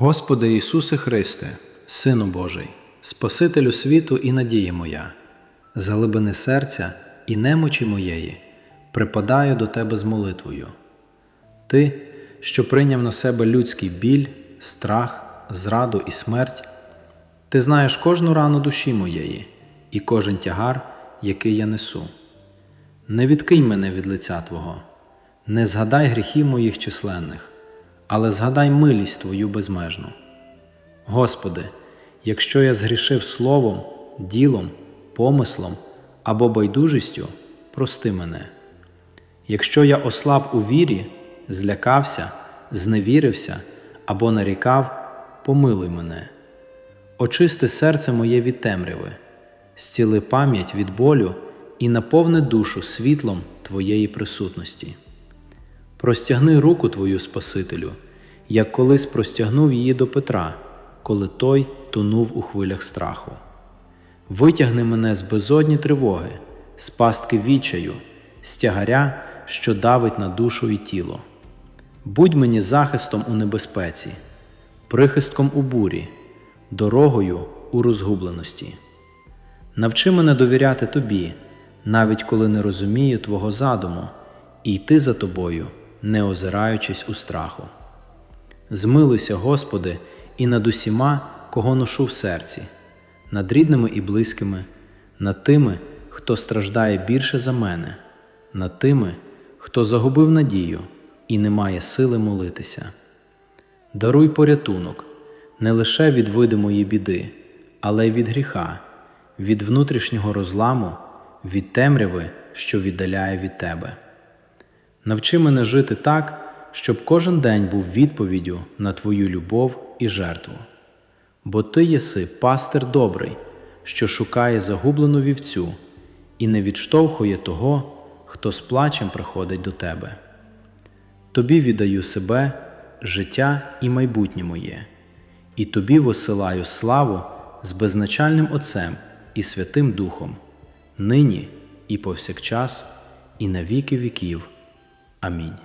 Господи Ісусе Христе, Сину Божий, Спасителю світу і надія моя, з глибини серця і немочі моєї, припадаю до Тебе з молитвою. Ти, що прийняв на себе людський біль, страх, зраду і смерть, ти знаєш кожну рану душі моєї і кожен тягар, який я несу. Не відкинь мене від лиця Твого, не згадай гріхів моїх численних, але згадай милість Твою безмежну. Господи, якщо я згрішив словом, ділом, помислом або байдужістю, прости мене. Якщо я ослаб у вірі, злякався, зневірився або нарікав, помилуй мене. Очисти серце моє від темряви, зціли пам'ять від болю і наповни душу світлом Твоєї присутності. Простягни руку Твою Спасителю, як колись простягнув її до Петра, коли той тонув у хвилях страху. Витягни мене з безодні тривоги, з пастки відчаю, з тягаря, що давить на душу і тіло. Будь мені захистом у небезпеці, прихистком у бурі, дорогою у розгубленості. Навчи мене довіряти Тобі, навіть коли не розумію Твого задуму, і йти за Тобою, не озираючись у страху. Змилуйся, Господи, і над усіма, кого ношу в серці, над рідними і близькими, над тими, хто страждає більше за мене, над тими, хто загубив надію і не має сили молитися. Даруй порятунок не лише від видимої біди, але й від гріха, від внутрішнього розламу, від темряви, що віддаляє від тебе. Навчи мене жити так, щоб кожен день був відповіддю на Твою любов і жертву. Бо Ти єси пастир добрий, що шукає загублену вівцю і не відштовхує того, хто з плачем приходить до Тебе. Тобі віддаю себе, життя і майбутнє моє, і тобі восилаю славу з безначальним Отцем і Святим Духом, нині і повсякчас, і на віки віків. Амінь.